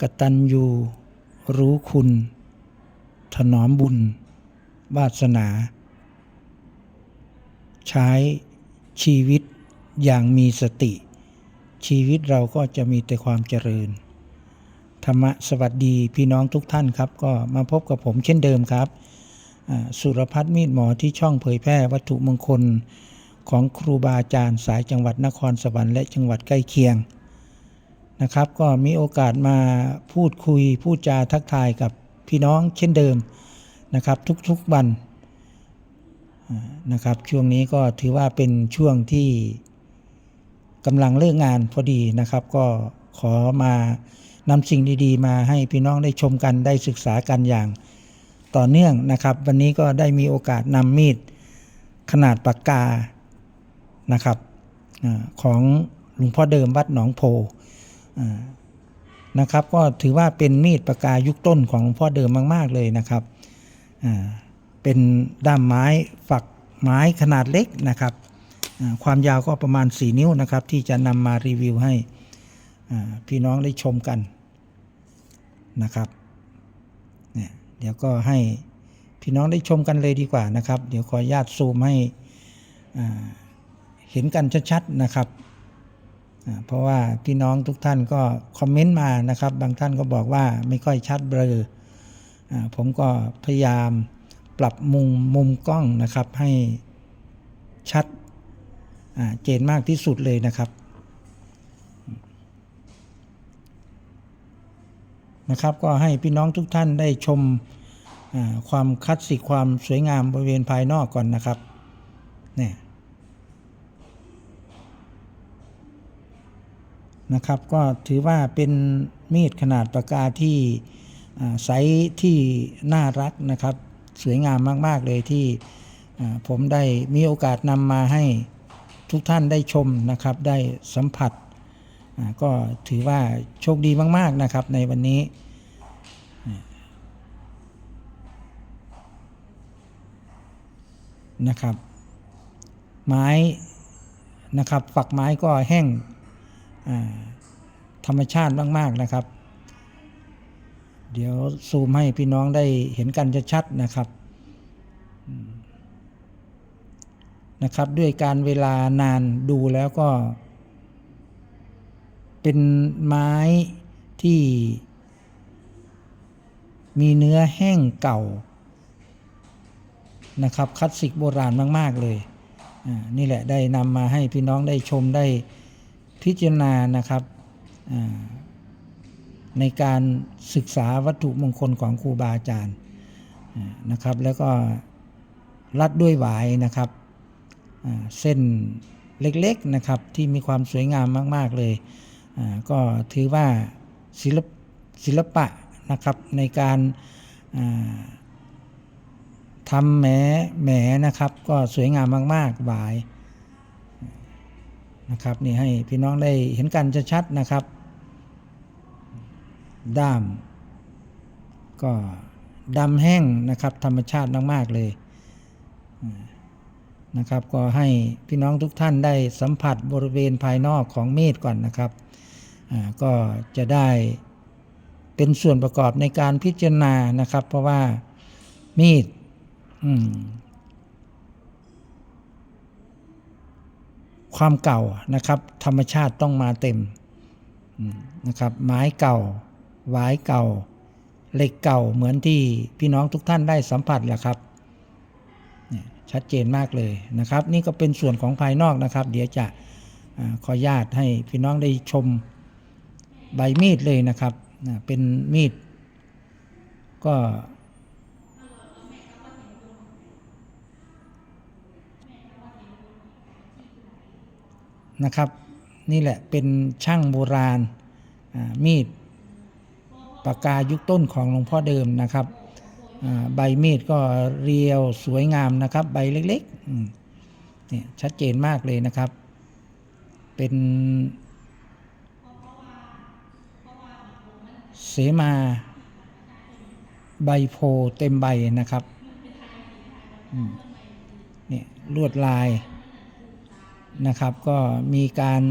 กตัญญูรู้คุณ ถนอมบุญ วาสนา ใช้ชีวิตอย่างมีสติ ชีวิตเราก็จะมีแต่ความเจริญ ธรรมะสวัสดีพี่น้องทุกท่านครับ ก็มาพบกับผมเช่นเดิมครับ สุรพัฒน์มีดหมอที่ช่องเผยแพร่วัตถุมงคลของครูบาอาจารย์สายจังหวัดนครสวรรค์และจังหวัดใกล้เคียง นะครับ ก็มีโอกาสมาพูดคุยพูดจาทักทายกับพี่น้องเช่นเดิมนะครับ ทุกๆวันนะครับ ช่วงนี้ก็ถือว่าเป็นช่วงที่กำลังเลิกงานพอดีนะครับ ก็ขอมานำสิ่งดีๆ มาให้พี่น้องได้ชมกันได้ศึกษากันอย่างต่อเนื่องนะครับ วันนี้ก็ได้มีโอกาสนำมีดขนาดปากกานะครับของหลวงพ่อเดิมวัดหนองโพ นะครับ ก็ถือว่าเป็นมีดปากกายุคต้นของหลวงพ่อเดิมมาก ๆ เลยนะครับเป็นด้ามไม้ฝักไม้ขนาดเล็กนะครับ ความยาวก็ประมาณ 4 นิ้วนะครับ ที่จะนำมารีวิวให้พี่น้องได้ชมกันนะครับเนี่ยเดี๋ยวก็ให้พี่น้องได้ชมกันเลยดีกว่านะครับ เดี๋ยวขออนุญาตซูมให้เห็นกันชัดๆนะครับ เพราะว่าพี่น้องทุกท่านก็คอมเมนต์มานะครับ บางท่านก็บอกว่าไม่ค่อยชัดเบลออผมก็พยายามปรับมุมมุมกล้องนะครับ ให้ชัดเจนมากที่สุดเลยนะครับนะครับ ก็ให้พี่น้องทุกท่านได้ชมความคลาสสิกความสวยงามบริเวณภายนอกก่อนนะครับเนี่ย นะครับ ก็ถือว่าเป็นมีดขนาดปากกาที่อ่าไซส์ที่น่ารักนะครับ สวยงามมาก ๆ เลยที่ผมได้มีโอกาสนำมาให้ทุกท่านได้ชมนะครับ ได้สัมผัส ก็ถือว่าโชคดีมาก ๆ นะครับในวันนี้นะครับ ไม้นะครับฝักไม้ก็แห้ง ธรรมชาติมากๆนะครับ เดี๋ยวซูมให้พี่น้องได้เห็นกันชัดๆนะครับนะครับ ด้วยการเวลานานดูแล้วก็ เป็นไม้ที่มีเนื้อแห้งเก่านะครับคลาสสิกโบราณมาก ๆ เลย นี่แหละได้นำมาให้พี่น้องได้ชมได้ พิจารณานะครับในการศึกษาวัตถุมงคลของครูบาอาจารย์นะครับ แล้วก็รัดด้วยหวายนะครับเส้นเล็กๆนะครับที่มีความสวยงามมาก ๆเลยก็ถือว่าศิลปศิลปะนะครับในการทำแหมแหมนะครับ ก็สวยงามมากๆหวาย นะครับนี่ให้พี่น้องได้เห็นกันชัดๆนะครับ ด้าม ก็ดำแห้งนะครับธรรมชาติมากๆเลยนะครับก็ให้พี่น้องทุกท่านได้สัมผัสบริเวณภายนอกของมีดก่อนนะครับก็จะได้เป็นส่วนประกอบในการพิจารณานะครับ เพราะว่ามีดอืม ความเก่านะครับ ธรรมชาติต้องมาเต็มนะครับ ไม้เก่าวายเก่าเหล็กเก่าเหมือนที่พี่น้องทุกท่านได้สัมผัสแหละครับชัดเจนมากเลยนะครับ นี่ก็เป็นส่วนของภายนอกนะครับ เดี๋ยวจะอขออนุญาตให้พี่น้องได้ชมใบมีดเลยนะครับเป็นมีดก็ นะครับ นี่แหละเป็นช่างโบราณมีดปากกายุคต้นของหลวงพ่อเดิมนะครับใบมีดก็เรียวสวยงามนะครับ ใบเล็กๆเนี่ยชัดเจนมากเลยนะครับ เป็นเสมาใบโพเต็มใบนะครับเนี่ยลวดลาย นะครับก็มีการ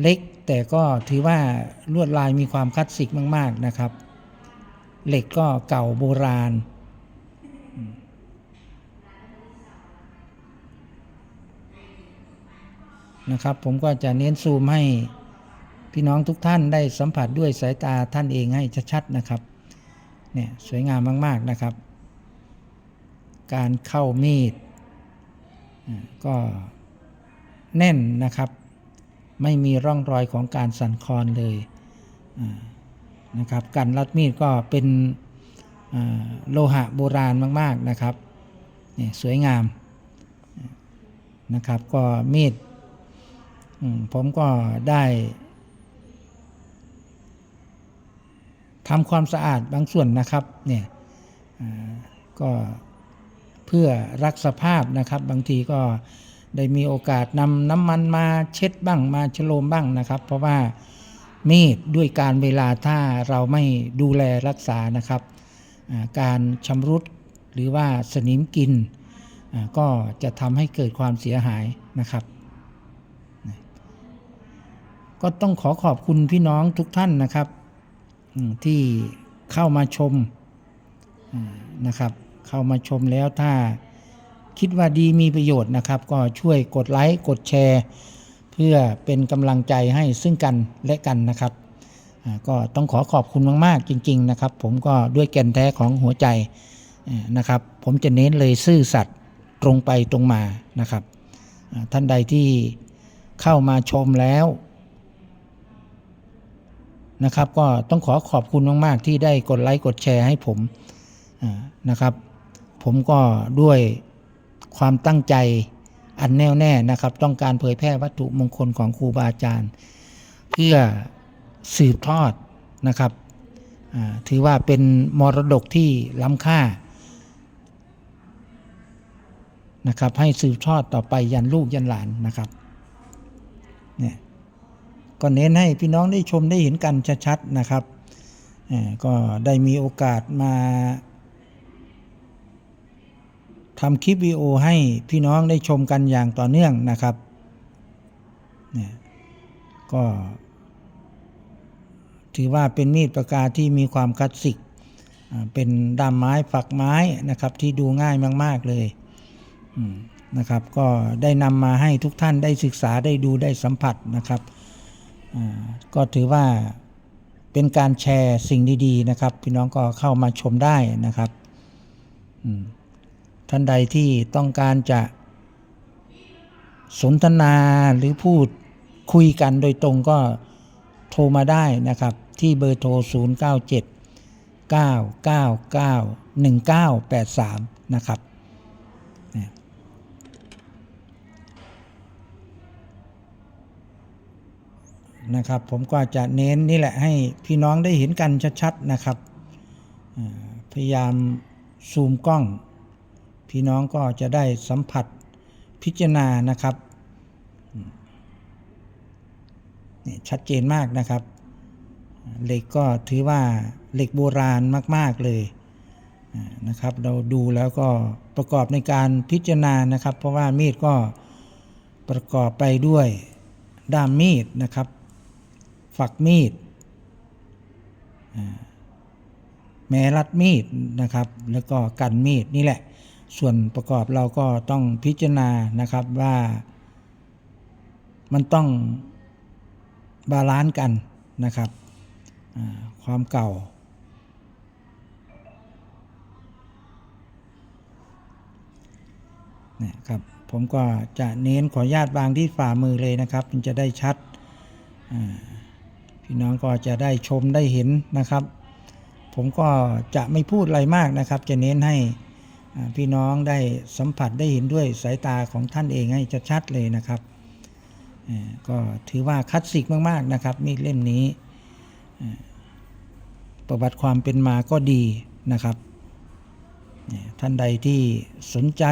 เล็กแต่ก็ถือว่าลวดลายมีความคลาสสิกมาก ๆนะครับ เหล็กก็เก่าโบราณ นะครับ ผมก็จะเน้นซูมให้พี่น้องทุกท่านได้สัมผัสด้วยสายตาท่านเองให้ชัดๆนะครับเนี่ยสวยงามมาก ๆนะครับ การเข้ามีด ก็แน่นนะครับ ไม่มีร่องรอยของการสั่นคลอนเลยนะครับการรัดมีดก็เป็นโลหะโบราณมาก ๆนะครับเนี่ยสวยงามนะครับก็มีดผมก็ได้ทำความสะอาดบางส่วนนะครับเนี่ยก็ เพื่อรักสภาพนะครับ บางทีก็ได้มีโอกาสนำน้ำมันมาเช็ดบ้างมาชโลมบ้างนะครับ เพราะว่ามีดด้วยการเวลาถ้าเราไม่ดูแลรักษานะครับ การชำรุดหรือว่าสนิมกิน ก็จะทำให้เกิดความเสียหายนะครับ ก็ต้องขอขอบคุณพี่น้องทุกท่านนะครับ ที่เข้ามาชมนะครับ เข้ามาชมแล้วถ้าคิดว่าดีมีประโยชน์นะครับ ก็ช่วยกดไลค์กดแชร์ เพื่อเป็นกำลังใจให้ซึ่งกันและกันนะครับก็ต้องขอขอบคุณมาก ๆ จริง ๆ นะครับ ผมก็ด้วยแก่นแท้ของหัวใจนะครับ ผมจะเน้นเลยซื่อสัตย์ตรงไปตรงมานะครับ ท่านใดที่เข้ามาชมแล้วนะครับ ก็ต้องขอขอบคุณมาก ๆ ที่ได้กดไลค์กดแชร์ให้ผมนะครับ ผมก็ด้วยความตั้งใจอันแน่วแน่นะครับ ต้องการเผยแพร่วัตถุมงคลของครูบาอาจารย์ เพื่อสืบทอดนะครับถือว่าเป็นมรดกที่ล้ำค่านะครับให้สืบทอดต่อไปยันลูกยันหลานนะครับเนี่ยก็เน้นให้พี่น้องได้ชมได้เห็นกันชัดๆนะครับก็ได้มีโอกาสมา ทำคลิปวิดีโอให้พี่น้องได้ชมกันอย่างต่อเนื่องนะครับเนี่ยก็ ถือว่าเป็นมีดปากกาที่มีความคลาสสิก เป็นด้ามไม้ฝักไม้นะครับที่ดูง่ายมาก ๆเลยนะครับ ก็ได้นำมาให้ทุกท่านได้ศึกษาได้ดูได้สัมผัสนะครับก็ถือว่าเป็นการแชร์สิ่งดี ๆ นะครับ พี่น้องก็เข้ามาชมได้นะครับ อืม ท่านใดที่ต้องการจะสนทนาหรือพูดคุยกันโดยตรงก็โทรมาได้นะครับ ที่เบอร์โทร 0 9 7 9 9 9 1 9 8 3 นะครับเนี่ยนะครับ ผมก็จะเน้นนี่แหละให้พี่น้องได้เห็นกันชัดๆนะครับ พยายามซูมกล้อง พี่น้องก็จะได้สัมผัสพิจารณานะครับนี่ชัดเจนมากนะครับ เหล็กก็ถือว่าเหล็กโบราณมาก ๆเลยนะครับ เราดูแล้วก็ประกอบในการพิจารณานะครับ เพราะว่ามีดก็ประกอบไปด้วยด้ามมีดนะครับ ฝักมีดแม้รัดมีดนะครับ แล้วก็กันมีดนี่แหละ ส่วนประกอบเราก็ต้องพิจารณานะครับว่า มันต้องบาลานซ์กันนะครับความเก่า เนี่ยครับ ผมก็จะเน้นขออนุญาตวางที่ฝ่ามือเลยนะครับ มันจะได้ชัด พี่น้องก็จะได้ชมได้เห็นนะครับ ผมก็จะไม่พูดอะไรมากนะครับ จะเน้นให้ พี่น้องได้สัมผัสได้เห็นด้วยสายตาของท่านเองให้ชัดๆเลยนะครับก็ถือว่าคลาสสิกมากๆนะครับมีดเล่มนี้ ประวัติความเป็นมาก็ดีนะครับ ท่านใดที่สนใจ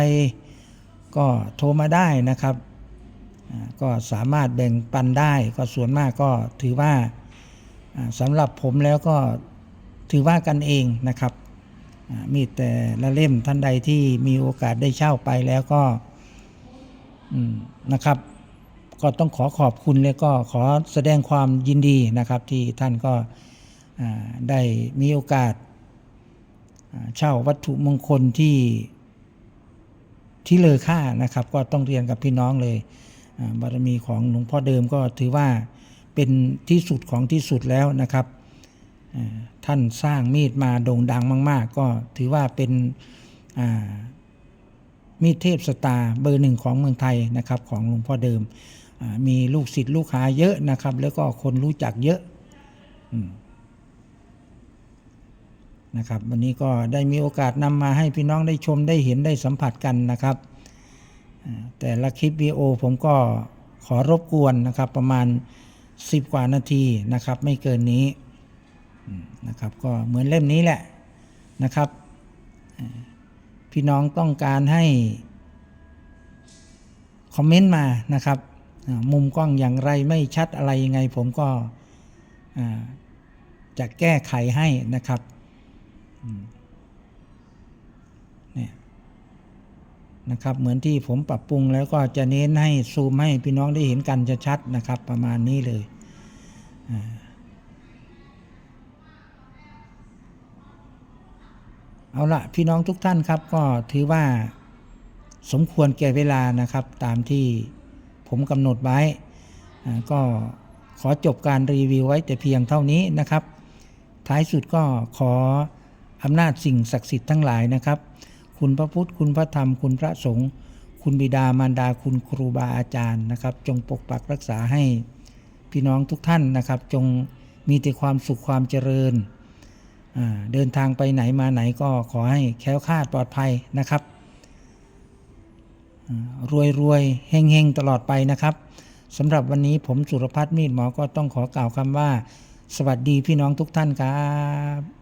ก็โทรมาได้นะครับ ก็สามารถแบ่งปันได้ก็ส่วนมากก็ถือว่าสำหรับผมแล้วก็ถือว่ากันเองนะครับ มีแต่ละเล่มท่านใดที่มีโอกาสได้เช่าไปแล้วก็นะครับ ก็ต้องขอขอบคุณและก็ขอแสดงความยินดีนะครับ ที่ท่านก็ได้มีโอกาสเช่าวัตถุมงคลที่ที่เลอค่านะครับ ก็ต้องเรียนกับพี่น้องเลยบารมีของหลวงพ่อเดิมก็ถือว่าเป็นที่สุดของที่สุดแล้วนะครับ ท่านสร้างมีดมาโด่งดังมาก ๆ ก็ถือว่าเป็นมีดเทพสตาเบอร์หนึ่งของเมืองไทยนะครับของหลวงพ่อเดิม มีลูกศิษย์ลูกหาเยอะนะครับ แล้วก็คนรู้จักเยอะอนะครับวันนี้ก็ได้มีโอกาสนำมาให้พี่น้องได้ชมได้เห็นได้สัมผัสกันนะครับ แต่ละคลิปวิดีโอผมก็ขอรบกวนนะครับประมาณ 10 กว่านาทีนะครับ ไม่เกินนี้ นะครับก็เหมือนเล่มนี้แหละนะครับ พี่น้องต้องการให้คอมเมนต์มานะครับ มุมกล้องอย่างไรไม่ชัดอะไรยังไงผมก็จะแก้ไขให้นะครับเนี่ยนะครับ เหมือนที่ผมปรับปรุงแล้วก็จะเน้นให้ซูมให้พี่น้องได้เห็นกันจะชัดนะครับ ประมาณนี้เลยอ่า เอาละพี่น้องทุกท่านครับก็ถือว่าสมควรแก่เวลานะครับ ตามที่ผมกำหนดไว้ ก็ขอจบการรีวิวไว้แต่เพียงเท่านี้นะครับ ท้ายสุดก็ขออำนาจสิ่งศักดิ์สิทธิ์ทั้งหลายนะครับ คุณพระพุทธ คุณพระธรรม คุณพระสงฆ์ คุณบิดามารดา คุณครูบาอาจารย์นะครับ จงปกปักรักษาให้พี่น้องทุกท่านนะครับ จงมีแต่ความสุขความเจริญ เดินทางไปไหนมาไหนก็ขอให้แค้วคาดปลอดภัยนะครับ รวยรวยๆเฮงเฮงๆตลอดไปนะครับสำหรับวันนี้ผมสุรพัฒน์มีดหมอก็ต้องขอกล่าวคำว่า สวัสดีพี่น้องทุกท่านครับ